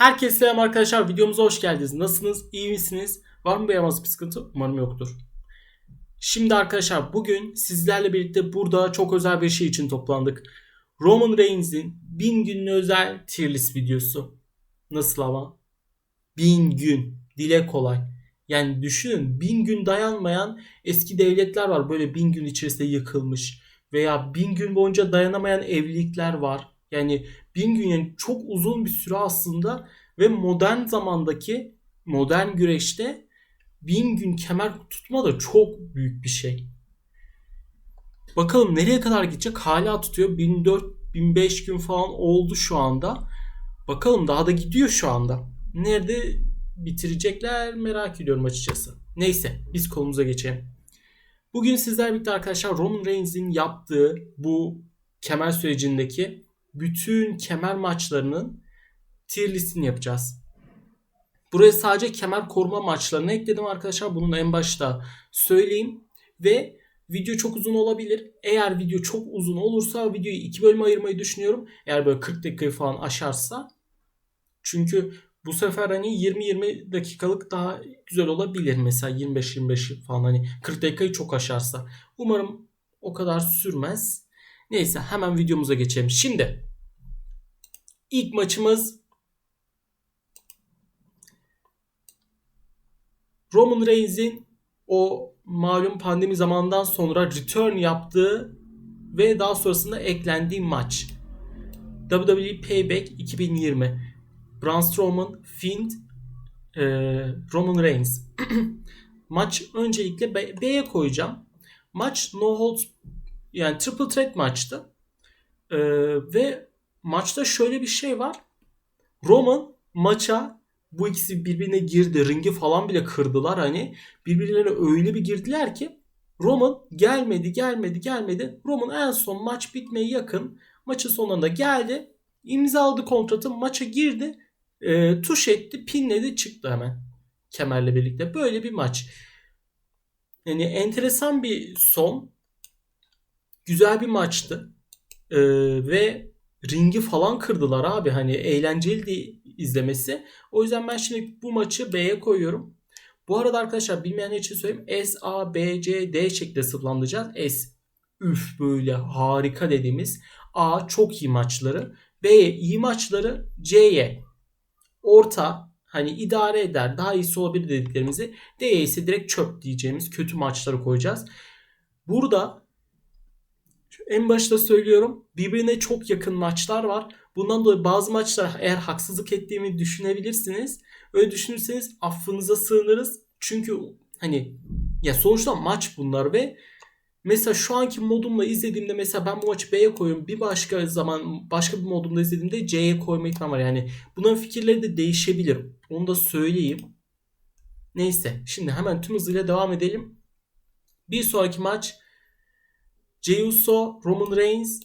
Herkese selam arkadaşlar. Videomuza hoş geldiniz. Nasılsınız? İyi misiniz? Var mı beğenmez bir sıkıntı? Umarım yoktur. Şimdi arkadaşlar bugün sizlerle birlikte burada çok özel bir şey için toplandık. Roman Reigns'in 1000 günlü özel tier list videosu. Nasıl ama? 1000 gün. Dile kolay. Yani düşünün 1000 gün dayanmayan eski devletler var. Böyle 1000 gün içerisinde yıkılmış. Veya 1000 gün boyunca dayanamayan evlilikler var. Yani 1000 gün yani çok uzun bir süre aslında ve modern zamandaki modern güreşte 1000 gün kemer tutma da çok büyük bir şey. Bakalım nereye kadar gidecek? Hala tutuyor. 1004 1005 gün falan oldu şu anda. Bakalım daha da gidiyor şu anda. Nerede bitirecekler merak ediyorum açıkçası. Neyse biz konumuza geçelim. Bugün sizler birlikte arkadaşlar Roman Reigns'in yaptığı bu kemer sürecindeki bütün kemer maçlarının tier listini yapacağız. Buraya sadece kemer koruma maçlarını ekledim arkadaşlar. Bunun en başta söyleyeyim. Ve video çok uzun olabilir. Eğer video çok uzun olursa videoyu iki bölüme ayırmayı düşünüyorum. Eğer böyle 40 dakikayı falan aşarsa. Çünkü bu sefer hani 20-20 dakikalık daha güzel olabilir. Mesela 25-25 falan hani 40 dakikayı çok aşarsa. Umarım o kadar sürmez. Neyse hemen videomuza geçelim. Şimdi ilk maçımız Roman Reigns'in o malum pandemi zamanından sonra return yaptığı ve daha sonrasında eklendiği maç. WWE Payback 2020. Braun Strowman, Fiend, e, Roman Reigns. maç öncelikle B'ye koyacağım. Maç no holds yani triple threat maçtı. Ee, ve maçta şöyle bir şey var. Roman maça bu ikisi birbirine girdi. Ringi falan bile kırdılar. Hani birbirlerine öyle bir girdiler ki Roman gelmedi gelmedi gelmedi. Roman en son maç bitmeye yakın maçın sonunda geldi. imzaladı kontratı maça girdi. E, tuş etti pinledi çıktı hemen. Kemerle birlikte. Böyle bir maç. Yani enteresan bir son. Güzel bir maçtı. Ee, ve ringi falan kırdılar abi. Hani eğlenceli izlemesi. O yüzden ben şimdi bu maçı B'ye koyuyorum. Bu arada arkadaşlar bilmeyenler için söyleyeyim. S, A, B, C, D şeklinde sıfırlandıracağız. S üf böyle harika dediğimiz. A çok iyi maçları. B iyi maçları. C'ye orta hani idare eder daha iyisi olabilir dediklerimizi D'ye ise direkt çöp diyeceğimiz kötü maçları koyacağız. Burada en başta söylüyorum birbirine çok yakın maçlar var. Bundan dolayı bazı maçlar eğer haksızlık ettiğimi düşünebilirsiniz. Öyle düşünürseniz affınıza sığınırız. Çünkü hani ya sonuçta maç bunlar ve mesela şu anki modumla izlediğimde mesela ben bu maçı B'ye koyuyorum. Bir başka zaman başka bir modumda izlediğimde C'ye koyma ihtimali var. Yani bunların fikirleri de değişebilir. Onu da söyleyeyim. Neyse şimdi hemen tüm hızıyla devam edelim. Bir sonraki maç Jey Uso, Roman Reigns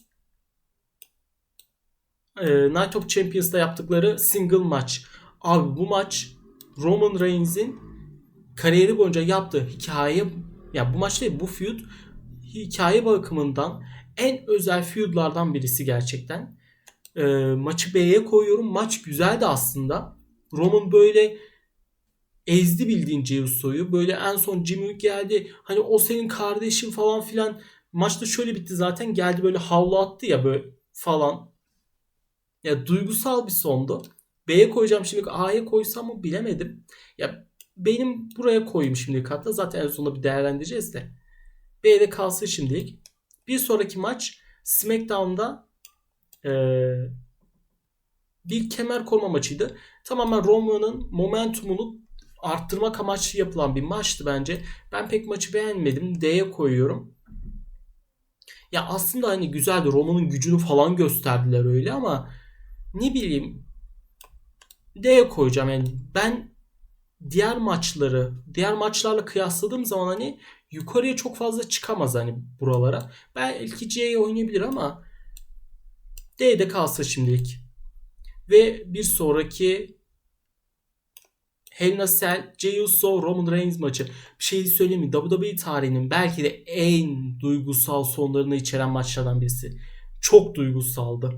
e, Night of Champions'ta yaptıkları single maç. Abi bu maç Roman Reigns'in kariyeri boyunca yaptığı hikaye ya bu maç değil bu feud hikaye bakımından en özel feudlardan birisi gerçekten. E, maçı B'ye koyuyorum. Maç güzeldi aslında. Roman böyle ezdi bildiğin Jey Uso'yu. Böyle en son Jimmy geldi. Hani o senin kardeşin falan filan maçta şöyle bitti zaten geldi böyle havlu attı ya böyle falan. Ya duygusal bir sondu. B'ye koyacağım şimdi A'ya koysam mı bilemedim. Ya benim buraya koyayım şimdi hatta zaten en sonunda bir değerlendireceğiz de. B'de kalsın şimdilik. Bir sonraki maç SmackDown'da ee, bir kemer koruma maçıydı. Tamamen Roman'ın momentumunu arttırmak amaçlı yapılan bir maçtı bence. Ben pek maçı beğenmedim. D'ye koyuyorum. Ya aslında hani güzeldi. Roma'nın gücünü falan gösterdiler öyle ama ne bileyim D'ye koyacağım. Yani ben diğer maçları diğer maçlarla kıyasladığım zaman hani yukarıya çok fazla çıkamaz hani buralara. Belki C'ye oynayabilir ama D'de kalsa şimdilik. Ve bir sonraki Hell in a Cell, Jey Uso, Roman Reigns maçı. Bir şey söyleyeyim mi? WWE tarihinin belki de en duygusal sonlarını içeren maçlardan birisi. Çok duygusaldı.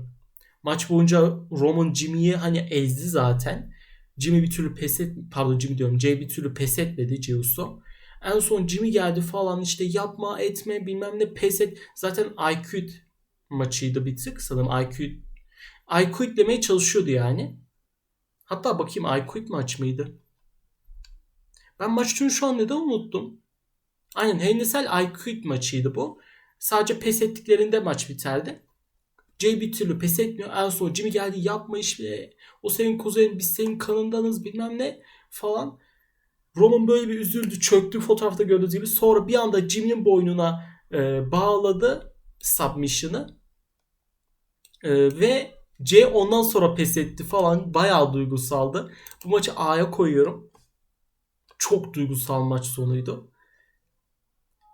Maç boyunca Roman Jimmy'yi hani ezdi zaten. Jimmy bir türlü pes et pardon Jimmy diyorum. Jay bir türlü pes etmedi Jey Uso. En son Jimmy geldi falan işte yapma etme bilmem ne pes et. Zaten I maçıydı bir tık sanırım. I quit demeye çalışıyordu yani. Hatta bakayım I quit maç mıydı? Ben maç türünü şu an neden unuttum? Aynen Hell I maçıydı bu. Sadece pes ettiklerinde maç biterdi. Jay bir türlü pes etmiyor. En son Jimmy geldi yapma işte. O senin kuzenin biz senin kanındanız bilmem ne falan. Roman böyle bir üzüldü çöktü fotoğrafta gördüğünüz gibi. Sonra bir anda Jimmy'nin boynuna e, bağladı submission'ı. E, ve C ondan sonra pes etti falan. Bayağı duygusaldı. Bu maçı A'ya koyuyorum. Çok duygusal maç sonuydu.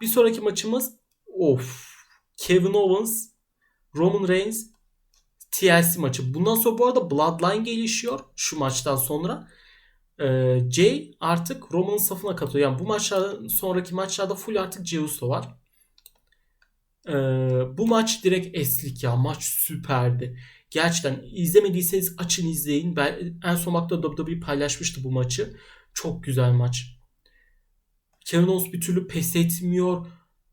Bir sonraki maçımız of Kevin Owens Roman Reigns TLC maçı. Bundan sonra bu arada Bloodline gelişiyor şu maçtan sonra. Ee, Jay artık Roman'ın safına katılıyor. Yani bu maçlardan sonraki maçlarda full artık Jey Uso var. Ee, bu maç direkt eslik ya. Maç süperdi. Gerçekten izlemediyseniz açın izleyin. Ben en son vakti WWE paylaşmıştı bu maçı. Çok güzel maç. Kevin Owens bir türlü pes etmiyor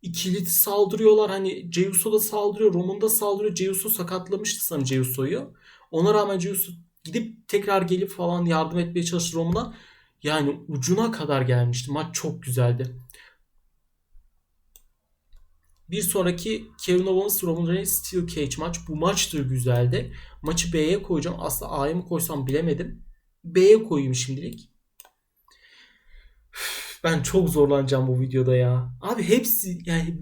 ikili saldırıyorlar. Hani Ceyuso da saldırıyor. Roman da saldırıyor. Ceyuso sakatlamıştı sanırım Ceyuso'yu. Ona rağmen Ceyuso gidip tekrar gelip falan yardım etmeye çalıştı Roman'a. Yani ucuna kadar gelmişti. Maç çok güzeldi. Bir sonraki Kevin Owens Roman Reigns Steel Cage maç. Bu maç da güzeldi. Maçı B'ye koyacağım. Aslında A'ya mı koysam bilemedim. B'ye koyayım şimdilik. Ben çok zorlanacağım bu videoda ya. Abi hepsi yani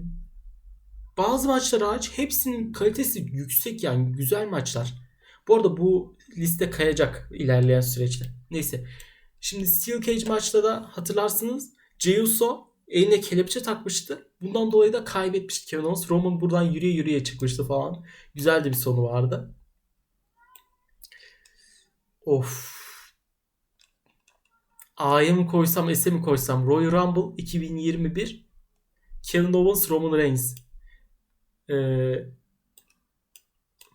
bazı maçlar hariç hepsinin kalitesi yüksek yani güzel maçlar. Bu arada bu liste kayacak ilerleyen süreçte. Neyse. Şimdi Steel Cage maçta da hatırlarsınız Jey eline kelepçe takmıştı. Bundan dolayı da kaybetmişti Kevin Owens. Roman buradan yürüye yürüye çıkmıştı falan. Güzel de bir sonu vardı. Of. A'ya mı koysam S'e mi koysam? Royal Rumble 2021 Kevin Owens Roman Reigns ee,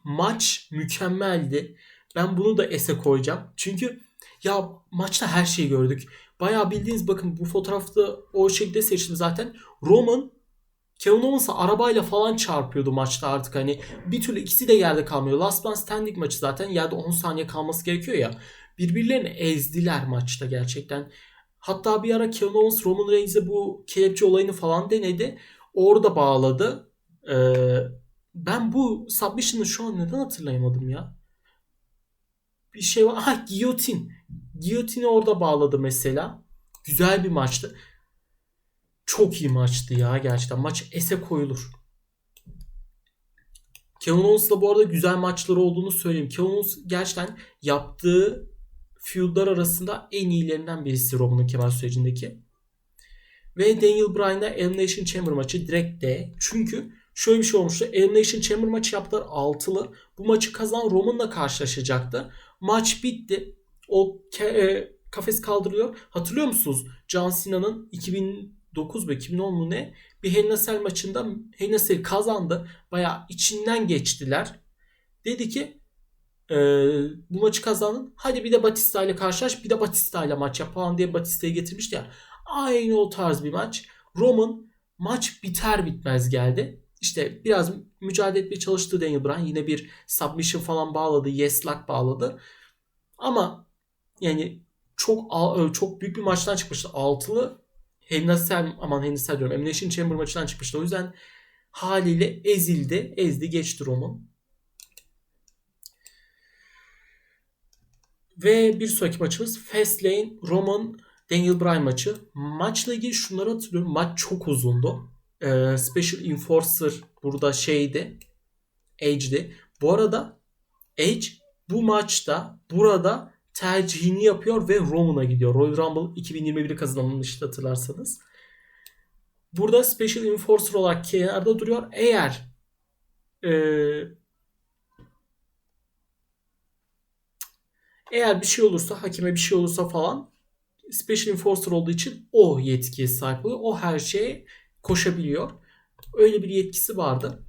maç mükemmeldi. Ben bunu da S'e koyacağım. Çünkü ya maçta her şeyi gördük. Bayağı bildiğiniz bakın bu fotoğrafta o şekilde seçtim zaten. Roman Kevin Owens'a arabayla falan çarpıyordu maçta artık hani bir türlü ikisi de yerde kalmıyor. Last Man Standing maçı zaten yerde 10 saniye kalması gerekiyor ya birbirlerini ezdiler maçta gerçekten. Hatta bir ara Kevin Owens Roman Reigns'e bu kelepçe olayını falan denedi. Orada bağladı. Ee, ben bu submission'ı şu an neden hatırlayamadım ya? Bir şey var. Ha giyotin. Giyotini orada bağladı mesela. Güzel bir maçtı. Çok iyi maçtı ya gerçekten. Maç ese koyulur. Kevin Owens'la bu arada güzel maçları olduğunu söyleyeyim. Kevin Owens gerçekten yaptığı feudlar arasında en iyilerinden birisi Roman'ın kemal sürecindeki. Ve Daniel Bryan'la Elimination Chamber maçı direkt D. Çünkü şöyle bir şey olmuştu. Elimination Chamber maçı yaptılar altılı. Bu maçı kazan Roman'la karşılaşacaktı. Maç bitti. O e, kafes kaldırılıyor. Hatırlıyor musunuz? John Cena'nın 2009 mu 2010 mu ne? Bir Hell maçında Hell kazandı. Baya içinden geçtiler. Dedi ki e, bu maçı kazandın. Hadi bir de Batista ile karşılaş. Bir de Batista ile maç yap falan diye Batista'yı getirmişti ya. Aynı o tarz bir maç. Roman maç biter bitmez geldi. İşte biraz mücadele etmeye çalıştı Daniel Bryan. Yine bir submission falan bağladı. Yes lock bağladı. Ama yani çok çok büyük bir maçtan çıkmıştı. Altılı Hennasel aman Hennasel diyorum. Elimination Chamber maçından çıkmıştı. O yüzden haliyle ezildi. Ezdi geçti Roman. Ve bir sonraki maçımız Fastlane Roman Daniel Bryan maçı. Maçla ilgili şunları hatırlıyorum. Maç çok uzundu. Ee, Special Enforcer burada şeydi. Edge'di. Bu arada Edge bu maçta burada tercihini yapıyor ve Roman'a gidiyor. Royal Rumble 2021'i kazanılmıştı hatırlarsanız. Burada Special Enforcer olarak kenarda duruyor. Eğer e, Eğer bir şey olursa, hakime bir şey olursa falan Special Enforcer olduğu için o yetkiye sahip oluyor. O her şeye koşabiliyor. Öyle bir yetkisi vardı.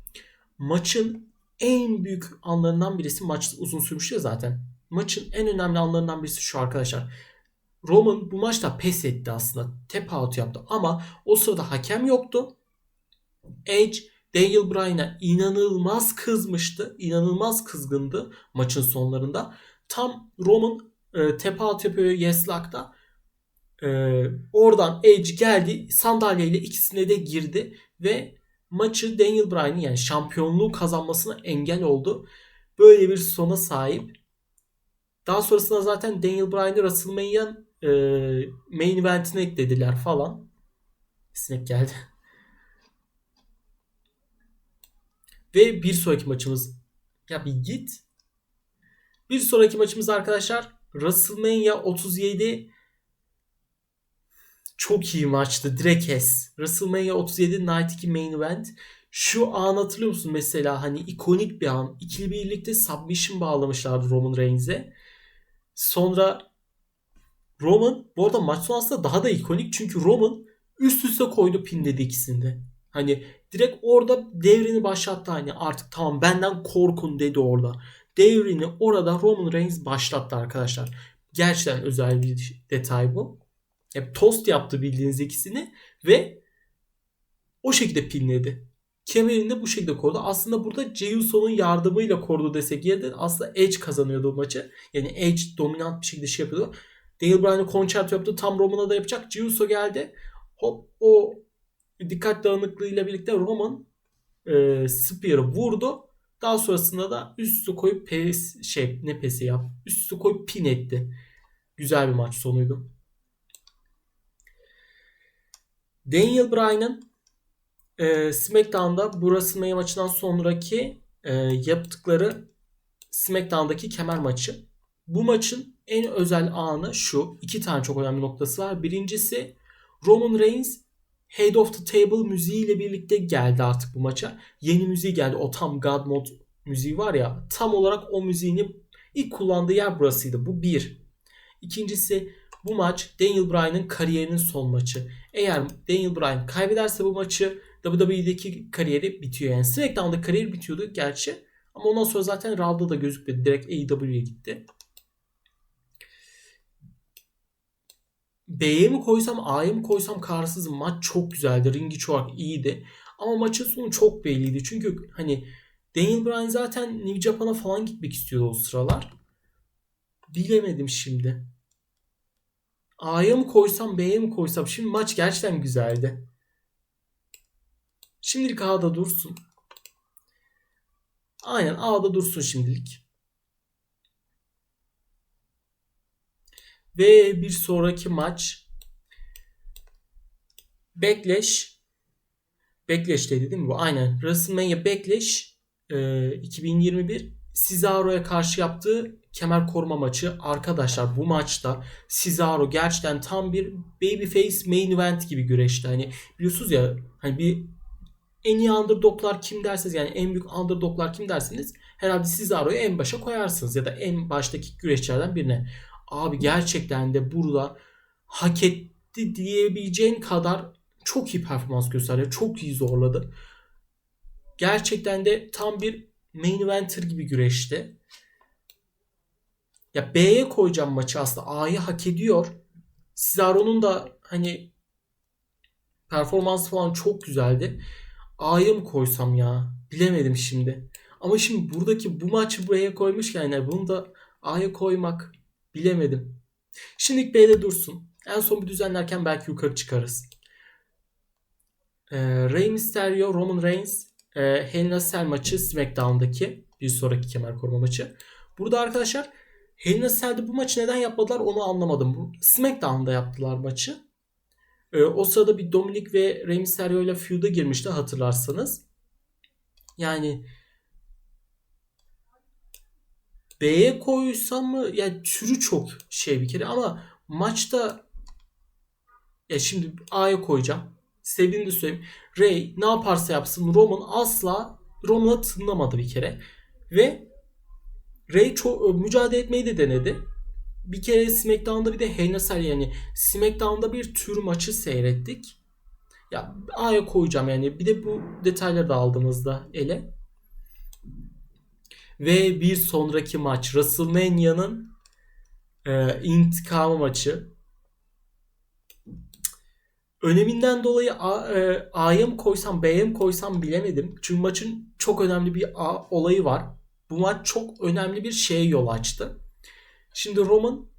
Maçın en büyük anlarından birisi maç uzun sürmüştü ya zaten. Maçın en önemli anlarından birisi şu arkadaşlar. Roman bu maçta pes etti aslında. Tap out yaptı ama o sırada hakem yoktu. Edge Daniel Bryan'a inanılmaz kızmıştı. İnanılmaz kızgındı maçın sonlarında. Tam Roman e, tap out yapıyor Yeslak'ta. E, oradan Edge geldi sandalyeyle ikisine de girdi ve maçı Daniel Bryan'ın yani şampiyonluğu kazanmasına engel oldu. Böyle bir sona sahip. Daha sonrasında zaten Daniel Bryan'ı WrestleMania e, main eventine eklediler falan. Sinek geldi. Ve bir sonraki maçımız ya bir git. Bir sonraki maçımız arkadaşlar WrestleMania 37 çok iyi maçtı. Direkt kes. WrestleMania 37 Night 2 Main Event. Şu an hatırlıyor musun mesela hani ikonik bir an. İkili birlikte submission bağlamışlardı Roman Reigns'e. Sonra Roman bu arada maç sonrasında daha da ikonik çünkü Roman üst üste koydu pinledi ikisinde. Hani direkt orada devrini başlattı hani artık tamam benden korkun dedi orada. Devrini orada Roman Reigns başlattı arkadaşlar. Gerçekten özel bir detay bu. Hep tost yaptı bildiğiniz ikisini ve o şekilde pinledi. Kemerini de bu şekilde korudu. Aslında burada Jey yardımıyla korudu desek yerden aslında Edge kazanıyordu o maçı. Yani Edge dominant bir şekilde şey yapıyordu. Daniel Bryan'ı konçerto yaptı. Tam Roman'a da yapacak. Jey geldi. Hop o dikkat dağınıklığıyla birlikte Roman e, Spear'ı vurdu. Daha sonrasında da üstü koyup pes şey ne pesi yap. Üstü koyup pin etti. Güzel bir maç sonuydu. Daniel Bryan'ın e, SmackDown'da bu WrestleMania maçından sonraki e, yaptıkları SmackDown'daki kemer maçı. Bu maçın en özel anı şu. iki tane çok önemli noktası var. Birincisi Roman Reigns Head of the Table müziğiyle birlikte geldi artık bu maça. Yeni müziği geldi. O tam God Mode müziği var ya. Tam olarak o müziğini ilk kullandığı yer burasıydı. Bu bir. İkincisi bu maç Daniel Bryan'ın kariyerinin son maçı. Eğer Daniel Bryan kaybederse bu maçı WWE'deki kariyeri bitiyor. Yani SmackDown'da kariyer bitiyordu gerçi. Ama ondan sonra zaten Raw'da da gözükmedi. Direkt AEW'ye gitti. B'ye mi koysam A'ya mı koysam kararsızım. Maç çok güzeldi. Ringi çok iyiydi. Ama maçın sonu çok belliydi. Çünkü hani Daniel Bryan zaten New Japan'a falan gitmek istiyordu o sıralar. Bilemedim şimdi. A'ya mı koysam B'ye mi koysam? Şimdi maç gerçekten güzeldi. Şimdilik A'da dursun. Aynen A'da dursun şimdilik. Ve bir sonraki maç Backlash Backlash dedi değil mi bu? Aynen. WrestleMania Backlash e, 2021 Cesaro'ya karşı yaptığı kemer koruma maçı. Arkadaşlar bu maçta Cesaro gerçekten tam bir babyface main event gibi güreşti. Hani biliyorsunuz ya hani bir en iyi underdoglar kim derseniz yani en büyük underdoglar kim derseniz herhalde Cesaro'yu en başa koyarsınız ya da en baştaki güreşçilerden birine. Abi gerçekten de burada hak etti diyebileceğin kadar çok iyi performans gösterdi. Çok iyi zorladı. Gerçekten de tam bir main eventer gibi güreşti. Ya B'ye koyacağım maçı aslında. A'yı hak ediyor. Cesaro'nun da hani performansı falan çok güzeldi. A'ya mı koysam ya? Bilemedim şimdi. Ama şimdi buradaki bu maçı buraya koymuşken yani bunu da A'ya koymak bilemedim. Şimdilik B'de dursun. En son bir düzenlerken belki yukarı çıkarız. Ee, Rey Mysterio, Roman Reigns, e, Hell in a Cell maçı SmackDown'daki bir sonraki kemer koruma maçı. Burada arkadaşlar Hell in a Cell'de bu maçı neden yapmadılar onu anlamadım. SmackDown'da yaptılar maçı. E, o sırada bir Dominic ve Rey Mysterio ile feud'a girmişti hatırlarsanız. Yani B'ye koysam mı? Yani türü çok şey bir kere ama maçta ya şimdi A'ya koyacağım. Sevdiğini de söyleyeyim. Ray ne yaparsa yapsın Roman asla Roman'a tınlamadı bir kere. Ve Ray çok mücadele etmeyi de denedi bir kere SmackDown'da bir de Cell yani SmackDown'da bir tür maçı seyrettik. Ya A'ya koyacağım yani bir de bu detayları da aldığımızda ele. Ve bir sonraki maç WrestleMania'nın e, intikamı maçı. Öneminden dolayı A, e, mı koysam B'ye mi koysam bilemedim. Çünkü maçın çok önemli bir A olayı var. Bu maç çok önemli bir şeye yol açtı. Şimdi Roman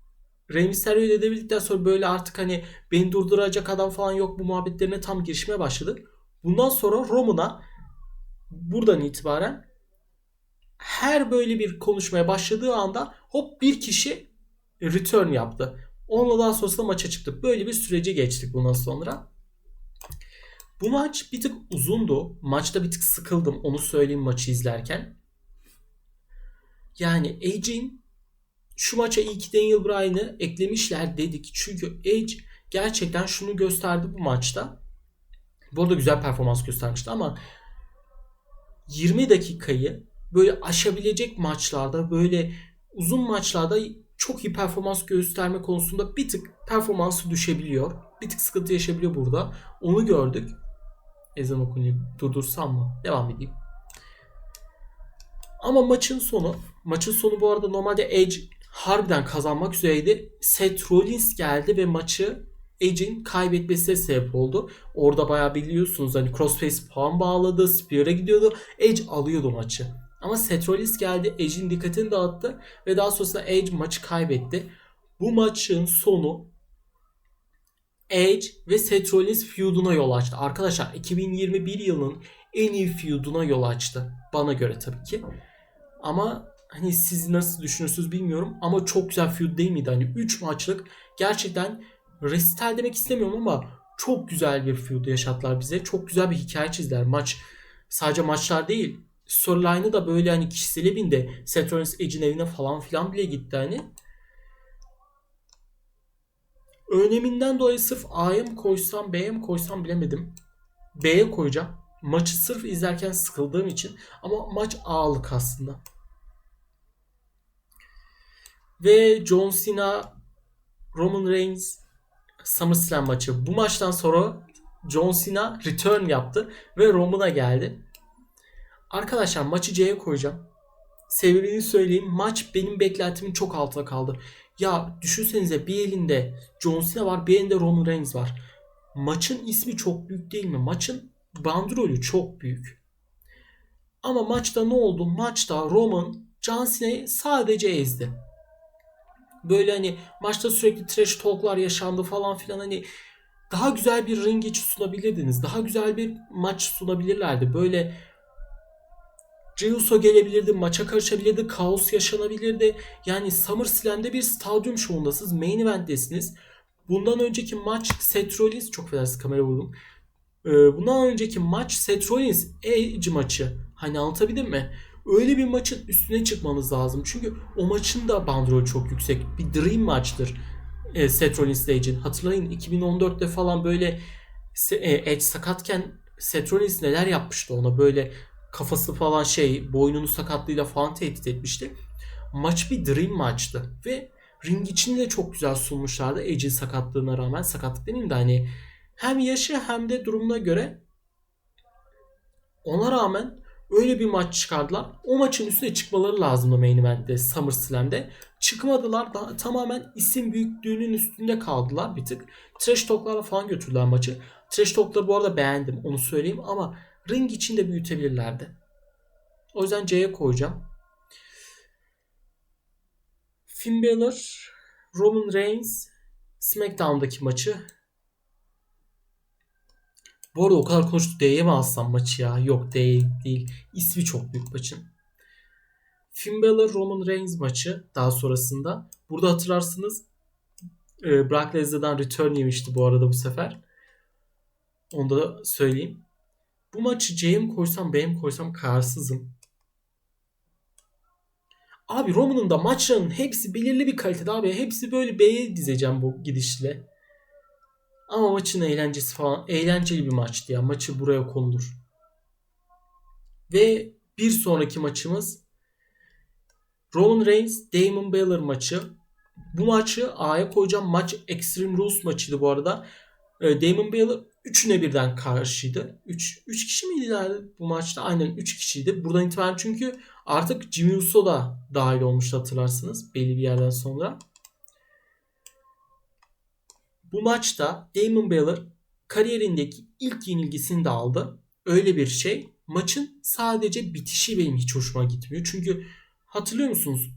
Rey Mysterio ile edebildikten sonra böyle artık hani beni durduracak adam falan yok bu muhabbetlerine tam girişmeye başladı. Bundan sonra Roman'a buradan itibaren her böyle bir konuşmaya başladığı anda hop bir kişi return yaptı. Onunla daha sonrasında maça çıktık. Böyle bir süreci geçtik bundan sonra. Bu maç bir tık uzundu. Maçta bir tık sıkıldım. Onu söyleyeyim maçı izlerken. Yani Edge'in şu maça iyi ki Daniel Bryan'ı eklemişler dedik. Çünkü Edge gerçekten şunu gösterdi bu maçta. Bu arada güzel performans göstermişti ama 20 dakikayı böyle aşabilecek maçlarda böyle uzun maçlarda çok iyi performans gösterme konusunda bir tık performansı düşebiliyor. Bir tık sıkıntı yaşayabiliyor burada. Onu gördük. Ezan okunuyor. Durdursam mı? Devam edeyim. Ama maçın sonu, maçın sonu bu arada normalde Edge harbiden kazanmak üzereydi. Seth Rollins geldi ve maçı Edge'in kaybetmesine sebep oldu. Orada bayağı biliyorsunuz hani crossface puan bağladı, Spear'a gidiyordu. Edge alıyordu maçı. Ama Seth Rollins geldi, Edge'in dikkatini dağıttı ve daha sonrasında Edge maçı kaybetti. Bu maçın sonu Edge ve Seth Rollins feud'una yol açtı. Arkadaşlar 2021 yılının en iyi feud'una yol açtı. Bana göre tabii ki. Ama hani siz nasıl düşünürsünüz bilmiyorum ama çok güzel feud değil miydi? Hani 3 maçlık gerçekten resital demek istemiyorum ama çok güzel bir feud yaşattılar bize. Çok güzel bir hikaye çizdiler. Maç sadece maçlar değil. Storyline'ı da böyle hani kişisel bindi. Seth Rollins Edge'in evine falan filan bile gitti hani. Öneminden dolayı sırf A'ya mı koysam B'ye mi koysam bilemedim. B'ye koyacağım. Maçı sırf izlerken sıkıldığım için. Ama maç A'lık aslında. Ve John Cena Roman Reigns SummerSlam maçı. Bu maçtan sonra John Cena return yaptı ve Roman'a geldi. Arkadaşlar maçı C'ye koyacağım. Sebebini söyleyeyim. Maç benim beklentimin çok altında kaldı. Ya düşünsenize bir elinde John Cena var bir elinde Roman Reigns var. Maçın ismi çok büyük değil mi? Maçın bandrolü çok büyük. Ama maçta ne oldu? Maçta Roman John Cena'yı sadece ezdi. Böyle hani maçta sürekli trash talklar yaşandı falan filan hani daha güzel bir ring geçi sunabilirdiniz. Daha güzel bir maç sunabilirlerdi. Böyle Jey gelebilirdi, maça karışabilirdi, kaos yaşanabilirdi. Yani SummerSlam'de bir stadyum şovundasınız, main event'tesiniz. Bundan önceki maç Seth Rollins, çok felaket kamera vurdum. Ee, bundan önceki maç Seth Rollins Edge maçı. Hani anlatabildim mi? Öyle bir maçın üstüne çıkmanız lazım. Çünkü o maçın da bandrolü çok yüksek. Bir dream maçtır. E, Seth Rollins Edge'in. Hatırlayın 2014'te falan böyle e, Edge sakatken Seth Rollins neler yapmıştı ona böyle kafası falan şey boynunu sakatlığıyla falan tehdit etmişti. Maç bir dream maçtı ve ring içinde de çok güzel sunmuşlardı Edge'in sakatlığına rağmen. Sakatlık demeyeyim de hani hem yaşı hem de durumuna göre ona rağmen öyle bir maç çıkardılar. O maçın üstüne çıkmaları lazımdı main event'te SummerSlam'de. Çıkmadılar. Daha, tamamen isim büyüklüğünün üstünde kaldılar bir tık. Trash talk'larla falan götürdüler maçı. Trash talk'ları bu arada beğendim onu söyleyeyim ama ring içinde büyütebilirlerdi. O yüzden C'ye koyacağım. Finn Balor, Roman Reigns, SmackDown'daki maçı. Bu arada o kadar konuştuk D'ye mi alsam maçı ya? Yok D değil. İsmi çok büyük maçın. Finn Balor, Roman Reigns maçı daha sonrasında. Burada hatırlarsınız e, Brock Lesnar'dan return yemişti bu arada bu sefer. Onu da söyleyeyim. Bu maçı C'ye mi koysam B'ye mi koysam kararsızım. Abi Roman'ın da maçlarının hepsi belirli bir kalitede abi. Hepsi böyle B'ye dizeceğim bu gidişle. Ama maçın eğlencesi falan eğlenceli bir maçtı ya. Maçı buraya konulur. Ve bir sonraki maçımız Roman Reigns Damon Balor maçı. Bu maçı A'ya koyacağım. Maç Extreme Rules maçıydı bu arada. Ee, Damon Balor üçüne birden karşıydı. 3 3 kişi miydiler bu maçta? Aynen 3 kişiydi. Buradan itibaren çünkü Artık Jimmy Uso da dahil olmuştu hatırlarsınız belli bir yerden sonra. Bu maçta Damon Balor kariyerindeki ilk yenilgisini de aldı. Öyle bir şey. Maçın sadece bitişi benim hiç hoşuma gitmiyor. Çünkü hatırlıyor musunuz?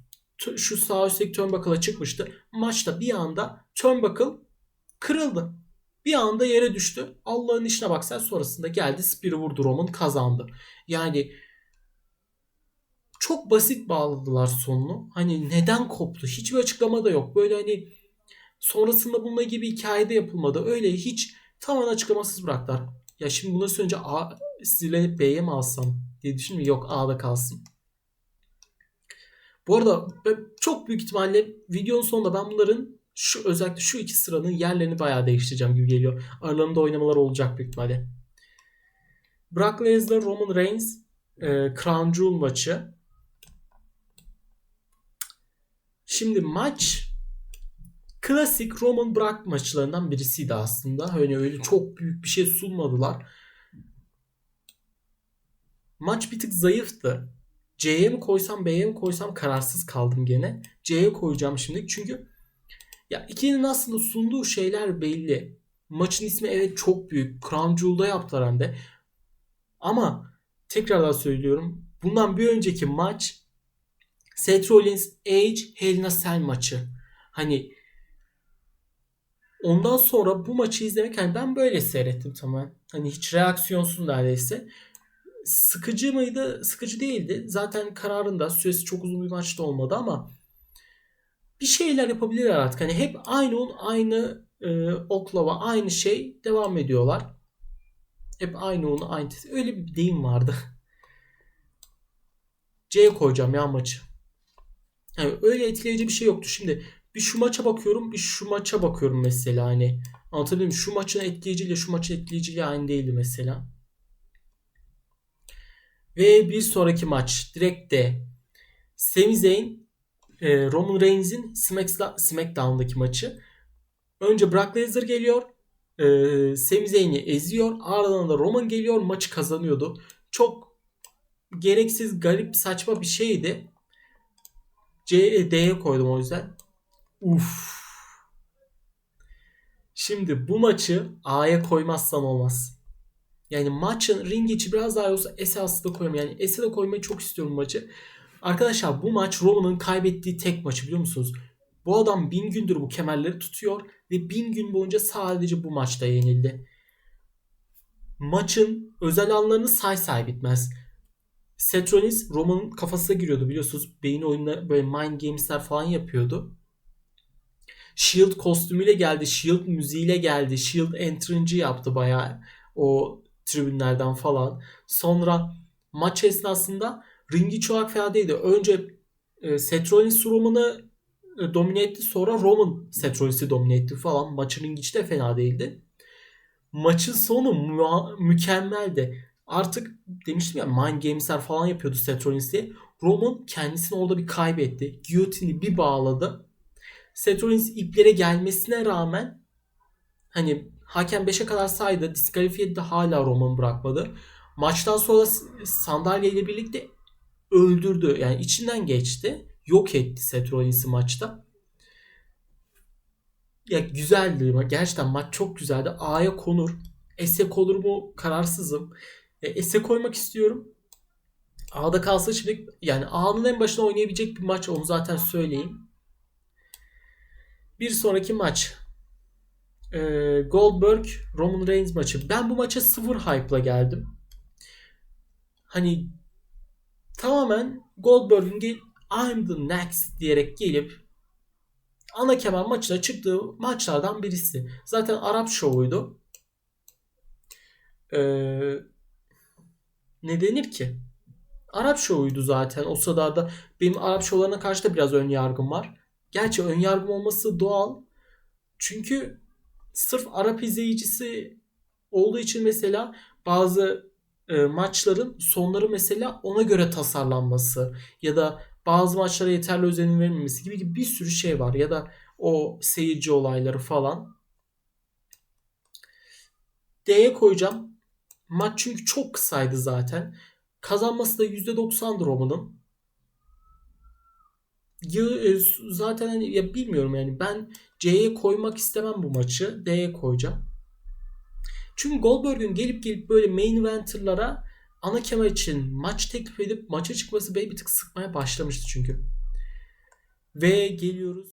Şu sağ üstteki turnbuckle'a çıkmıştı. Maçta bir anda turnbuckle kırıldı. Bir anda yere düştü. Allah'ın işine bak sen sonrasında geldi Spear'ı vurdu Roman kazandı. Yani çok basit bağladılar sonunu. Hani neden koptu? Hiçbir açıklama da yok. Böyle hani sonrasında bununla gibi hikaye de yapılmadı. Öyle hiç tamamen açıklamasız bıraktılar. Ya şimdi bunları söyleyince A, sizinle B'ye mi alsam diye düşündüm. Yok A'da kalsın. Bu arada çok büyük ihtimalle videonun sonunda ben bunların şu özellikle şu iki sıranın yerlerini bayağı değiştireceğim gibi geliyor. Aralarında oynamalar olacak büyük ihtimalle. Brock Lesnar, Roman Reigns, e, Crown Jewel maçı. Şimdi maç klasik Roman Brock maçlarından birisiydi aslında. Hani öyle çok büyük bir şey sunmadılar. Maç bir tık zayıftı. C'ye mi koysam B'ye mi koysam kararsız kaldım gene. C'ye koyacağım şimdi çünkü ya ikinin aslında sunduğu şeyler belli. Maçın ismi evet çok büyük. Crown Jewel'da yaptılar hem de. Ama tekrardan söylüyorum. Bundan bir önceki maç Seth Rollins Age Hell in maçı. Hani ondan sonra bu maçı izlemek hani ben böyle seyrettim tamamen. Hani hiç reaksiyonsuz neredeyse. Sıkıcı mıydı? Sıkıcı değildi. Zaten kararında süresi çok uzun bir maçta olmadı ama bir şeyler yapabilirler artık. Hani hep aynı un, aynı e, oklava, aynı şey devam ediyorlar. Hep aynı un, aynı öyle bir deyim vardı. C koyacağım ya maçı. Yani öyle etkileyici bir şey yoktu. Şimdi bir şu maça bakıyorum, bir şu maça bakıyorum mesela hani. Anlatabiliyor muyum? Şu maçın etkileyiciyle şu maçın etkileyiciliği aynı değildi mesela. Ve bir sonraki maç direkt de Sami e, Roman Reigns'in SmackDown'daki maçı. Önce Brock Lesnar geliyor. E, Sami Zayn'i eziyor. Ardından da Roman geliyor. Maçı kazanıyordu. Çok gereksiz, garip, saçma bir şeydi. C, D'ye koydum o yüzden. Uf. Şimdi bu maçı A'ya koymazsam olmaz. Yani maçın ring içi biraz daha olsa S'e aslında koyayım. Yani S'e de koymayı çok istiyorum maçı. Arkadaşlar bu maç Roman'ın kaybettiği tek maçı biliyor musunuz? Bu adam bin gündür bu kemerleri tutuyor ve bin gün boyunca sadece bu maçta yenildi. Maçın özel anlarını say say bitmez. Seth Rollins Roman'ın kafasına giriyordu biliyorsunuz. Beyin oyunları böyle mind games'ler falan yapıyordu. Shield kostümüyle geldi. Shield müziğiyle geldi. Shield entrance'ı yaptı bayağı o tribünlerden falan. Sonra maç esnasında ringi çok fena değildi. Önce e, Seth Rollins Roman'ı e, domine etti. Sonra Roman Seth Rollins'i domine etti falan. Maçın ringi hiç de fena değildi. Maçın sonu mü- mükemmeldi. Artık demiştim ya Mind Games'ler falan yapıyordu Seth Rollins diye. Roman kendisini orada bir kaybetti. Guillotine'i bir bağladı. Seth Rollins iplere gelmesine rağmen hani hakem 5'e kadar saydı. Diskalifiye de hala Roman bırakmadı. Maçtan sonra sandalyeyle birlikte öldürdü. Yani içinden geçti. Yok etti Seth Rollins'i maçta. Ya güzeldi. Gerçekten maç çok güzeldi. A'ya konur. S'e konur mu kararsızım. E, S'e koymak istiyorum. A'da kalsa şimdi yani A'nın en başına oynayabilecek bir maç onu zaten söyleyeyim. Bir sonraki maç e, Goldberg Roman Reigns maçı. Ben bu maça sıfır hype'la geldim. Hani tamamen Goldberg'in I'm the next diyerek gelip ana kemer maçına çıktığı maçlardan birisi. Zaten Arap şovuydu. Ee, ne denir ki? Arap şovuydu zaten. O sırada benim Arap şovlarına karşı da biraz ön yargım var. Gerçi ön yargım olması doğal. Çünkü sırf Arap izleyicisi olduğu için mesela bazı e, maçların sonları mesela ona göre tasarlanması ya da bazı maçlara yeterli özenin verilmemesi gibi, bir sürü şey var ya da o seyirci olayları falan. D'ye koyacağım. Maç çünkü çok kısaydı zaten. Kazanması da %90'dır Roman'ın. E, zaten hani ya bilmiyorum yani ben C'ye koymak istemem bu maçı. D'ye koyacağım. Çünkü Goldberg'ün gelip gelip böyle main eventer'lara ana kemer için maç teklif edip maça çıkması beni bir tık sıkmaya başlamıştı çünkü. Ve geliyoruz